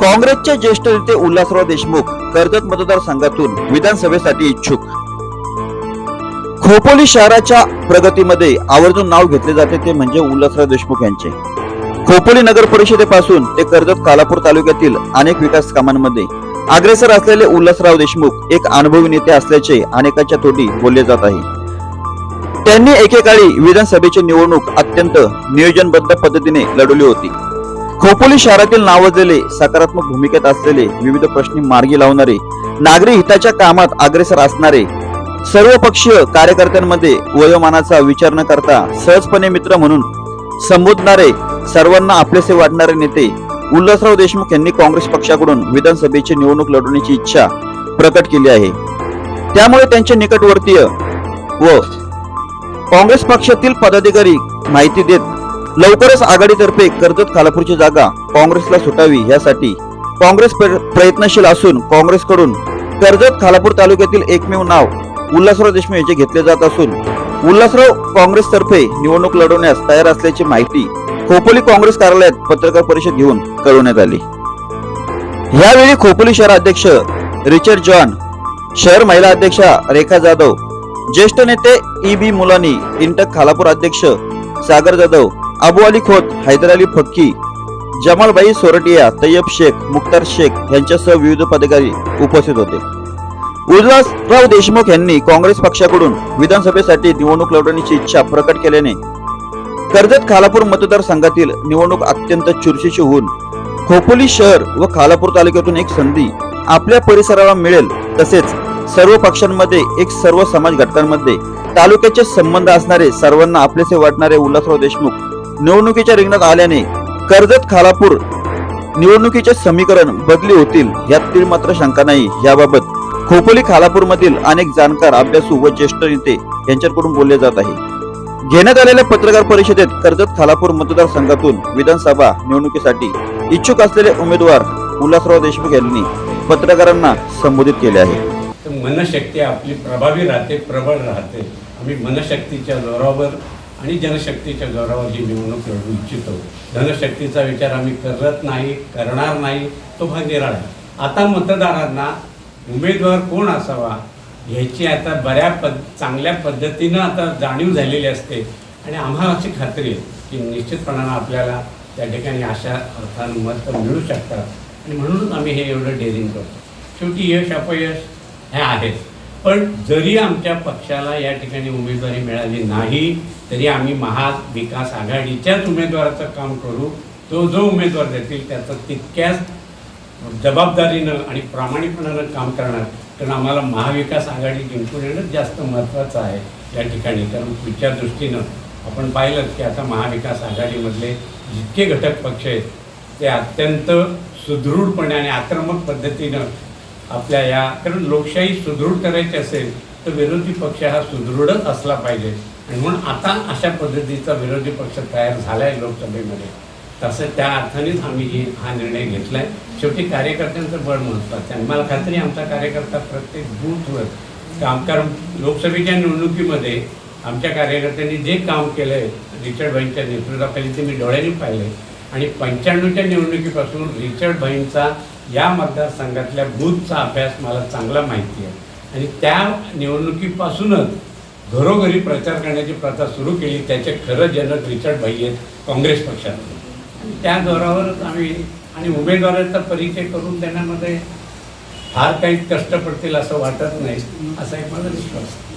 काँग्रेसचे ज्येष्ठ नेते उल्हासराव देशमुख कर्जत मतदारसंघातून विधानसभेसाठी इच्छुक. खोपोली शहराच्या प्रगतीमध्ये आवर्जून नाव घेतले जाते ते म्हणजे उल्हासराव देशमुख यांचे. खोपोली नगर परिषदेपासून ते कर्जत कालापूर तालुक्यातील अनेक विकास कामांमध्ये. अग्रेसर असलेले उल्हासराव देशमुख एक अनुभवी नेते असल्याचे अनेकांच्या तोटी बोलले जात आहे. त्यांनी एकेकाळी विधानसभेची निवडणूक अत्यंत नियोजनबद्ध पद्धतीने लढवली होती. खोपोली शहरातील नावाजलेले सकारात्मक भूमिकेत असलेले विविध प्रश्नी मार्गी लावणारे नागरी हिताच्या कामात अग्रेसर असणारे सर्व पक्षीय कार्यकर्त्यांमध्ये वयोमानाचा विचार न करता सहजपणे मित्र म्हणून संबोधणारे सर्वांना आपलेसे वाटणारे नेते उल्हासराव देशमुख यांनी काँग्रेस पक्षाकडून विधानसभेची निवडणूक लढवण्याची इच्छा प्रकट केली आहे. त्यामुळे त्यांचे निकटवर्तीय व काँग्रेस पक्षातील पदाधिकारी माहिती देत लवकरच आघाडीतर्फे कर्जत खालापूरची जागा काँग्रेसला सुटावी यासाठी काँग्रेस प्रयत्नशील असून काँग्रेसकडून कर्जत खालापूर तालुक्यातील एकमेव नाव उल्हासराव देशमुख यांचे घेतले जात असून उल्हासराव काँग्रेसतर्फे निवडणूक लढवण्यास तयार असल्याची माहिती खोपोली काँग्रेस कार्यालयात पत्रकार परिषद घेऊन कळवण्यात आली. यावेळी खोपोली शहर अध्यक्ष रिचर्ड जॉन शहर महिला अध्यक्षा रेखा जाधव ज्येष्ठ नेते ई बी मुलानी इंटक खालापूर अध्यक्ष सागर जाधव अबू अली खोत हैदर अली फक्की जमालबाई सोरटिया तय्यब शेख मुख्तार शेख यांच्यासह विविध पदाधिकारी उपस्थित होते. उल्हासराव देशमुख यांनी काँग्रेस पक्षाकडून विधानसभेसाठी निवडणूक लढवण्याची इच्छा प्रकट केल्याने कर्जत खालापूर मतदारसंघातील निवडणूक अत्यंत चुरशीची होऊन खोपोली शहर व खालापूर तालुक्यातून एक संधी आपल्या परिसराला मिळेल तसेच सर्व पक्षांमध्ये एक सर्व समाज घटकांमध्ये तालुक्याचे संबंध असणारे सर्वांना आपलेसे वाटणारे उल्हासराव देशमुख निवडणुकीच्या रिंगणात आल्याने कर्जत खालापूर निवडणुकीचे समीकरण बदली होतील यातील मात्र शंका नाही. याबाबत खोपोली खालापूरमधील अनेक जाणकार अभ्यासू व ज्येष्ठ नेते यांच्याकडून बोलले जात आहे. घेण्यात आलेल्या पत्रकार परिषदेत कर्जत खालापूर मतदारसंघातून विधानसभा निवडणुकीसाठी इच्छुक असलेले उमेदवार उल्हासराव देशमुख यांनी पत्रकारांना संबोधित केले आहे. मनशक्ती आपली प्रभावी राहते प्रबळ राहते. आम्ही मनशक्तीच्या जोरावर आणि जनशक्तीच्या जोरावर ही निवडणूक लढवू इच्छितो जनशक्तीचा विचार आम्ही करत नाही करणार नाही तो भाग निराळा आता मतदारांना उमेदवार कोण असावा ह्याची आता बऱ्या पद चांगल्या पद्धतीनं आता जाणीव झालेली असते. आणि आम्हाला अशी खात्री आहे की निश्चितपणानं आपल्याला त्या ठिकाणी अशा अर्थानं मत मिळू शकतात. आणि म्हणून आम्ही हे एवढं डेअरिंग करतो. शेवटी यश अपयश हे आहेच. पण जरी आमच्या पक्षाला या ठिकाणी उमेदवारी मिळाली नाही तरी आम्ही महाविकास आघाडीच्याच उमेदवाराचं काम करू. तो जो उमेदवार देतील त्याचं तितक्याच जबाबदारीनं आणि प्रामाणिकपणानं काम करणार. कारण आम्हाला महाविकास आघाडी जिंकून येणं जास्त महत्त्वाचं आहे या ठिकाणी. कारण पुढच्या दृष्टीनं आपण पाहिलं की आता महाविकास आघाडीमधले जितके घटक पक्ष आहेत ते अत्यंत सुदृढपणे आणि आक्रमक पद्धतीनं आपल्या या कारण लोकशाही सुदृढ करायची असेल तर विरोधी पक्ष हा सुदृढच असला पाहिजे. आणि म्हणून आता अशा पद्धतीचा विरोधी पक्ष तयार झाला आहे लोकसभेमध्ये. तसं त्या अर्थानेच आम्ही ही हा निर्णय घेतला आहे शेवटी कार्यकर्त्यांचं बळ महत्त्वाचं आणि मला खात्री आमचा कार्यकर्ता प्रत्येक बूथवर काम कारण लोकसभेच्या निवडणुकीमध्ये आमच्या कार्यकर्त्यांनी जे काम केलं आहे रिचर्ड भाईंच्या नेतृत्वाखाली ते मी डोळ्यांनी पाहिलं आहे आणि पंच्याण्णवच्या निवडणुकीपासून रिचर्ड भाईंचा या मतदारसंघातल्या बूथचा अभ्यास मला चांगला माहिती आहे. आणि त्या निवडणुकीपासूनच घरोघरी प्रचार करण्याची प्रथा सुरू केली. त्याचे खरं जनक रिचर्ड भाई आहेत काँग्रेस पक्षातले. आणि त्या जोरावरच आम्ही आणि उमेदवाराचा परिचय करून देण्यामध्ये फार काही कष्ट पडतील असं वाटत नाही असा एक माझा विश्वास आहे.